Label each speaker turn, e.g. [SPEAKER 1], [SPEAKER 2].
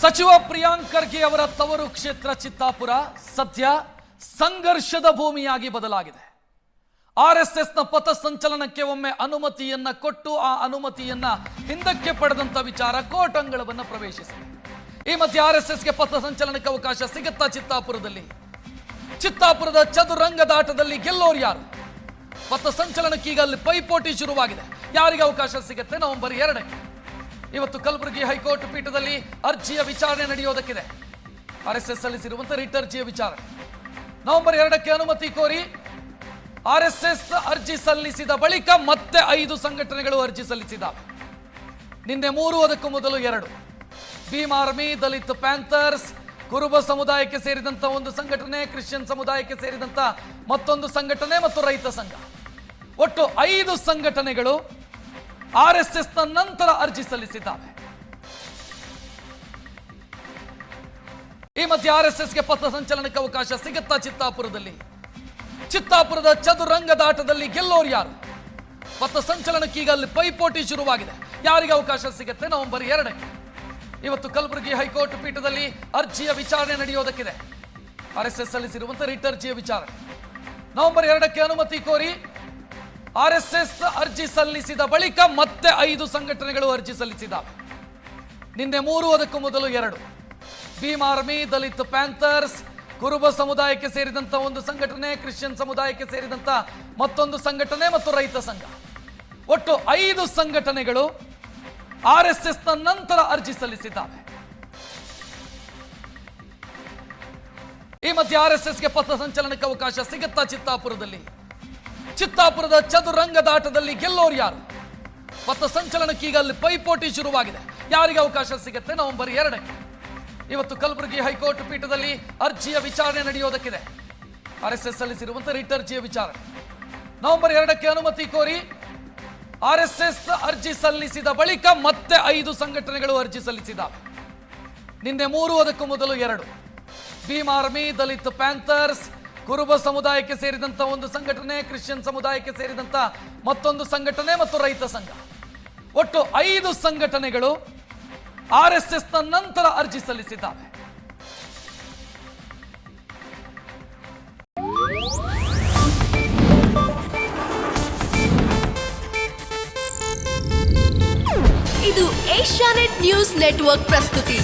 [SPEAKER 1] ಸಚಿವ ಪ್ರಿಯಾಂಕ್ ಖರ್ಗೆ ಅವರ ತವರು ಕ್ಷೇತ್ರ ಚಿತ್ತಾಪುರ ಸದ್ಯ ಸಂಘರ್ಷದ ಭೂಮಿಯಾಗಿ ಬದಲಾಗಿದೆ. ಆರ್ ಎಸ್ ಎಸ್ನ ಪಥಸಂಚಲನಕ್ಕೆ ಒಮ್ಮೆ ಅನುಮತಿಯನ್ನ ಕೊಟ್ಟು ಆ ಅನುಮತಿಯನ್ನ ಹಿಂದಕ್ಕೆ ಪಡೆದಂತ ವಿಚಾರ ಕೋರ್ಟ್ ಅಂಗಳವನ್ನು ಪ್ರವೇಶಿಸಿದೆ. ಈ ಮಧ್ಯೆ ಆರ್ ಎಸ್ ಎಸ್ಗೆ ಪಥಸಂಚಲನಕ್ಕೆ ಅವಕಾಶ ಸಿಗುತ್ತಾ ಚಿತ್ತಾಪುರದಲ್ಲಿ. ಚಿತ್ತಾಪುರದ ಚದುರಂಗದಾಟದಲ್ಲಿ ಗೆಲ್ಲೋರು ಯಾರು? ಪಥಸಂಚಲನಕ್ಕೆ ಈಗ ಅಲ್ಲಿ ಪೈಪೋಟಿ ಶುರುವಾಗಿದೆ. ಯಾರಿಗೆ ಅವಕಾಶ ಸಿಗುತ್ತೆ? ನವೆಂಬರ್ ಎರಡಕ್ಕೆ. ಇವತ್ತು ಕಲಬುರಗಿ ಹೈಕೋರ್ಟ್ ಪೀಠದಲ್ಲಿ ಅರ್ಜಿಯ ವಿಚಾರಣೆ ನಡೆಯೋದಕ್ಕಿದೆ. ಆರ್ ಎಸ್ ಎಸ್ ಸಲ್ಲಿಸಿರುವಂತಹ ರಿಟ್ ಅರ್ಜಿಯ ವಿಚಾರಣೆ. ನವೆಂಬರ್ ಎರಡಕ್ಕೆ ಅನುಮತಿ ಕೋರಿ ಆರ್ ಎಸ್ ಎಸ್ ಅರ್ಜಿ ಸಲ್ಲಿಸಿದ ಬಳಿಕ ಮತ್ತೆ ಐದು ಸಂಘಟನೆಗಳು ಅರ್ಜಿ ಸಲ್ಲಿಸಿದ್ದಾವೆ. ನಿನ್ನೆ ಮೂರು, ಅದಕ್ಕೂ ಮೊದಲು ಎರಡು. ಭೀಮ್ ಆರ್ಮಿ, ದಲಿತ್ ಪ್ಯಾಂಥರ್ಸ್, ಕುರುಬ ಸಮುದಾಯಕ್ಕೆ ಸೇರಿದಂತ ಒಂದು ಸಂಘಟನೆ, ಕ್ರಿಶ್ಚಿಯನ್ ಸಮುದಾಯಕ್ಕೆ ಸೇರಿದಂತ ಮತ್ತೊಂದು ಸಂಘಟನೆ ಮತ್ತು ರೈತ ಸಂಘ. ಒಟ್ಟು ಐದು ಸಂಘಟನೆಗಳು ಆರ್ ಎಸ್ ಎಸ್ ನಂತರ ಅರ್ಜಿ ಸಲ್ಲಿಸಿದ್ದಾವೆ ಈ ಮಧ್ಯೆ ಆರ್ ಎಸ್ ಎಸ್ಗೆ ಪಥಸಂಚಲನಕ್ಕೆ ಅವಕಾಶ ಸಿಗುತ್ತಾ ಚಿತ್ತಾಪುರದಲ್ಲಿ. ಚಿತ್ತಾಪುರದ ಚದುರಂಗದಾಟದಲ್ಲಿ ಗೆಲ್ಲೋರು ಯಾರು? ಪಥಸಂಚಲನಕ್ಕೆ ಈಗ ಅಲ್ಲಿ ಪೈಪೋಟಿ ಶುರುವಾಗಿದೆ. ಯಾರಿಗೆ ಅವಕಾಶ ಸಿಗುತ್ತೆ? ನವೆಂಬರ್ ಎರಡಕ್ಕೆ. ಇವತ್ತು ಕಲಬುರಗಿ ಹೈಕೋರ್ಟ್ ಪೀಠದಲ್ಲಿ ಅರ್ಜಿಯ ವಿಚಾರಣೆ ನಡೆಯೋದಕ್ಕಿದೆ. ಆರ್ ಎಸ್ ಎಸ್ ಸಲ್ಲಿಸಿರುವಂತಹ ರಿಟ್ ಅರ್ಜಿಯ ವಿಚಾರಣೆ. ನವೆಂಬರ್ ಎರಡಕ್ಕೆ ಅನುಮತಿ ಕೋರಿ ಆರ್ ಎಸ್ ಎಸ್ ಅರ್ಜಿ ಸಲ್ಲಿಸಿದ ಬಳಿಕ ಮತ್ತೆ ಐದು ಸಂಘಟನೆಗಳು ಅರ್ಜಿ ಸಲ್ಲಿಸಿದ್ದಾವೆ ನಿನ್ನೆ ಮೂರು, ಅದಕ್ಕೂ ಮೊದಲು ಎರಡು. ಭೀಮ್ ಆರ್ಮಿ, ದಲಿತ್ ಪ್ಯಾಂಥರ್ಸ್, ಕುರುಬ ಸಮುದಾಯಕ್ಕೆ ಸೇರಿದಂತ ಒಂದು ಸಂಘಟನೆ, ಕ್ರಿಶ್ಚಿಯನ್ ಸಮುದಾಯಕ್ಕೆ ಸೇರಿದಂತ ಮತ್ತೊಂದು ಸಂಘಟನೆ ಮತ್ತು ರೈತ ಸಂಘ. ಒಟ್ಟು ಐದು ಸಂಘಟನೆಗಳು ಆರ್ ಎಸ್ ಎಸ್ ನಂತರ ಅರ್ಜಿ ಸಲ್ಲಿಸಿದ್ದಾವೆ. ಈ ಮಧ್ಯೆ ಆರ್ ಎಸ್ ಎಸ್ಗೆ ಪಥಸಂಚಲನಕ್ಕೆ ಅವಕಾಶ ಸಿಗುತ್ತಾ ಚಿತ್ತಾಪುರದಲ್ಲಿ? ಚಿತ್ತಾಪುರದ ಚದುರಂಗದಾಟದಲ್ಲಿ ಗೆಲ್ಲೋರು ಯಾರು? ಪಥಸಂಚಲನಕ್ಕೆ ಈಗ ಅಲ್ಲಿ ಪೈಪೋಟಿ ಶುರುವಾಗಿದೆ. ಯಾರಿಗೆ ಅವಕಾಶ ಸಿಗುತ್ತೆ? ನವೆಂಬರ್ ಎರಡಕ್ಕೆ. ಇವತ್ತು ಕಲಬುರಗಿ ಹೈಕೋರ್ಟ್ ಪೀಠದಲ್ಲಿ ಅರ್ಜಿಯ ವಿಚಾರಣೆ ನಡೆಯೋದಕ್ಕಿದೆ. ಆರ್ ಎಸ್ ಎಸ್ ಸಲ್ಲಿಸಿರುವಂತಹ ರಿಟ್ ಅರ್ಜಿಯ ವಿಚಾರಣೆ. ನವೆಂಬರ್ ಎರಡಕ್ಕೆ ಅನುಮತಿ ಕೋರಿ ಆರ್ ಎಸ್ ಎಸ್ ಅರ್ಜಿ ಸಲ್ಲಿಸಿದ ಬಳಿಕ ಮತ್ತೆ ಐದು ಸಂಘಟನೆಗಳು ಅರ್ಜಿ ಸಲ್ಲಿಸಿದ್ದಾವೆ. ನಿನ್ನೆ ಮೂರು, ಅದಕ್ಕೂ ಮೊದಲು ಎರಡು. ಭೀಮ್ ಆರ್ಮಿ, ದಲಿತ್ ಪ್ಯಾಂಥರ್ಸ್ ಕುರುಬ ಸಮುದಾಯಕ್ಕೆ ಸೇರಿದಂತ ಒಂದು ಸಂಘಟನೆ, ಕ್ರಿಶ್ಚಿಯನ್ ಸಮುದಾಯಕ್ಕೆ ಸೇರಿದಂತ ಮತ್ತೊಂದು ಸಂಘಟನೆ ಮತ್ತು ರೈತ ಸಂಘ. ಒಟ್ಟು ಐದು ಸಂಘಟನೆಗಳು ಆರ್ ಎಸ್ ಎಸ್ ನಂತರ ಅರ್ಜಿ ಸಲ್ಲಿಸಿದ್ದಾವೆ.
[SPEAKER 2] ಇದು ಏಷ್ಯಾನೆಟ್ ನ್ಯೂಸ್ ನೆಟ್ವರ್ಕ್ ಪ್ರಸ್ತುತಿ.